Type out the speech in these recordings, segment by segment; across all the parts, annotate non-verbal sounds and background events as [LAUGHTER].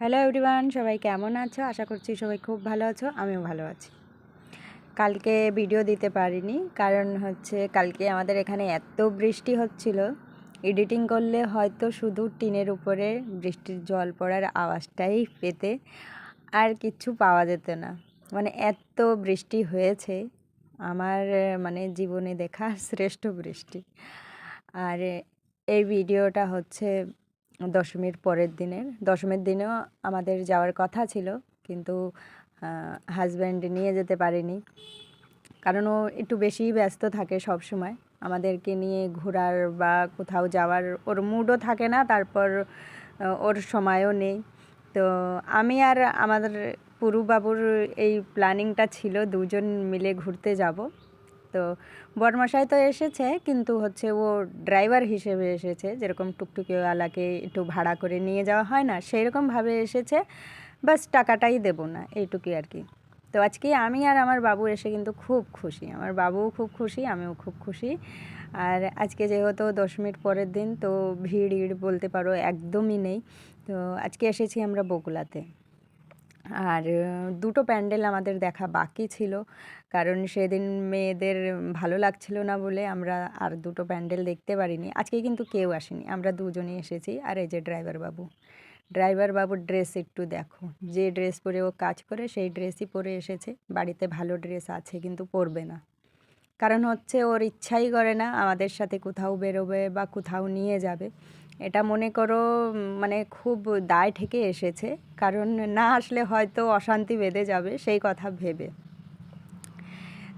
Hello everyone সবাই কেমন আছো? আশা করছি সবাই খুব ভালো আছো, আমিও ভালো আছি। কালকে ভিডিও দিতে পারিনি, কারণ হচ্ছে কালকে আমাদের এখানে এত বৃষ্টি হচ্ছিল এডিটিং করলে হয়তো শুধু টিনের উপরে বৃষ্টির জল পড়ার আওয়াজটাই পেতে আর কিছু পাওয়া যেত না। মানে এত বৃষ্টি হয়েছে, আমার মানে জীবনে দেখা শ্রেষ্ঠ বৃষ্টি। আর এই ভিডিওটা হচ্ছে দশমীর পরের দিনের। দশমীর দিনেও আমাদের যাওয়ার কথা ছিল, কিন্তু হাজব্যান্ড নিয়ে যেতে পারেনি। কারণ ও একটু বেশিই ব্যস্ত থাকে সব সময়। আমাদেরকে নিয়ে ঘোরার বা কোথাও যাওয়ার ওর মুডও থাকে না, তারপর ওর সময়ও নেই। তো আমি আর আমাদের পুরুবাবুর এই প্ল্যানিংটা ছিল, দুজন মিলে ঘুরতে যাব। তো বরমশাই তো এসেছে, কিন্তু হচ্ছে ও ড্রাইভার হিসেবে এসেছে। যেরকম টুকটুকিওয়ালাকে একটু ভাড়া করে নিয়ে যাওয়া হয় না সেই রকমভাবে এসেছে, বাস টাকাটাই দেবো না, এইটুকুই আর কি। তো আজকে আমি আর আমার বাবু এসে কিন্তু খুব খুশি, আমার বাবুও খুব খুশি, আমিও খুব খুশি। আর আজকে যেহেতু দশ মিনিট পরের দিন, তো ভিড় বলতে পারো একদমই নেই। তো আজকে এসেছি আমরা বকুলাতে। আর দুটো প্যান্ডেল আমাদের দেখা বাকি ছিল। কারণ সেদিন মেয়েদের ভালো লাগছিল না বলে আমরা আর দুটো প্যান্ডেল দেখতে পারিনি। আজকে কিন্তু কেউ আসেনি। আমরা দুজনেই এসেছি। আর এই যে ড্রাইভার বাবু। ড্রাইভার বাবুর ড্রেস একটু দেখো। যে ড্রেস পরে ও কাজ করে, সেই ড্রেসই পরে এসেছে। বাড়িতে ভালো ড্রেস আছে, কিন্তু পরবে না। কারণ হচ্ছে ওর ইচ্ছাই করে না আমাদের সাথে কোথাও বেরোবে বা কোথাও নিয়ে যাবে। এটা মনে করো মানে খুব দায় ঠেকে এসেছে। কারণ না আসলে হয়তো অশান্তি বেঁধে যাবে, সেই কথা ভেবে।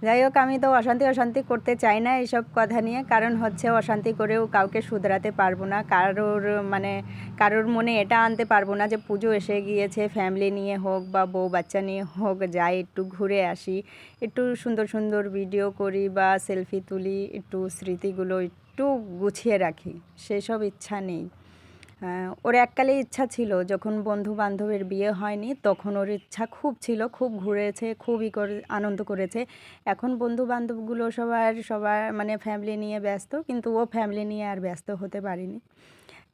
যাই হোক, আমি তো অশান্তি অশান্তি করতে চাই না এইসব কথা নিয়ে। কারণ হচ্ছে অশান্তি করেও কাউকে শুধরাতে পারব না। কারোর মানে কারোর মনে এটা আনতে পারব না যে পুজো এসে গিয়েছে ফ্যামিলি নিয়ে হোক বা বউ বাচ্চা নিয়ে হোক, যাই, একটু ঘুরে আসি। একটু সুন্দর সুন্দর ভিডিও করি বা সেলফি তুলি, একটু স্মৃতিগুলো একটু গুছিয়ে রাখি। সেসব ইচ্ছা নেই। ওর এককালে ইচ্ছা ছিল, যখন বন্ধু বান্ধবের বিয়ে হয়নি, তখন ওর ইচ্ছা খুব ছিল, খুব ঘুরেছে খুবই করে, আনন্দ করেছে। এখন বন্ধু বান্ধবগুলো সবার সবার মানে ফ্যামিলি নিয়ে ব্যস্ত, কিন্তু ও ফ্যামিলি নিয়ে আর ব্যস্ত হতে পারিনি।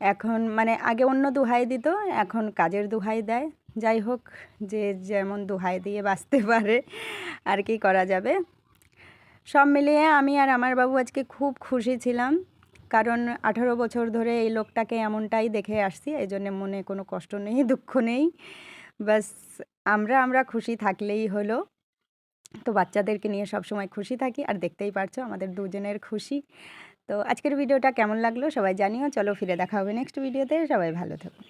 এখন মানে আগে অন্য দুহাই দিত, এখন কাজের দুহাই দেয়। যাই হোক, যে যেমন দুহাই দিয়ে বাঁচতে [LAUGHS] পারে, আর কি করা যাবে। সব মিলিয়ে আমি আর আমার বাবু আজকে খুব খুশি ছিলাম। কারণ আঠারো বছর ধরে এই লোকটাকে এমনটাই দেখে আসছি, এই জন্যে মনে কোনো কষ্ট নেই, দুঃখ নেই। ব্যাস, আমরা আমরা খুশি থাকলেই হলো। তো বাচ্চাদেরকে নিয়ে সবসময় খুশি থাকি, আর দেখতেই পারছ আমাদের দুজনের খুশি। তো আজকের ভিডিওটা কেমন লাগল সবাই জানিও, চলো ফিরে দেখা হবে নেক্সট ভিডিওতে সবাই ভালো থাকো।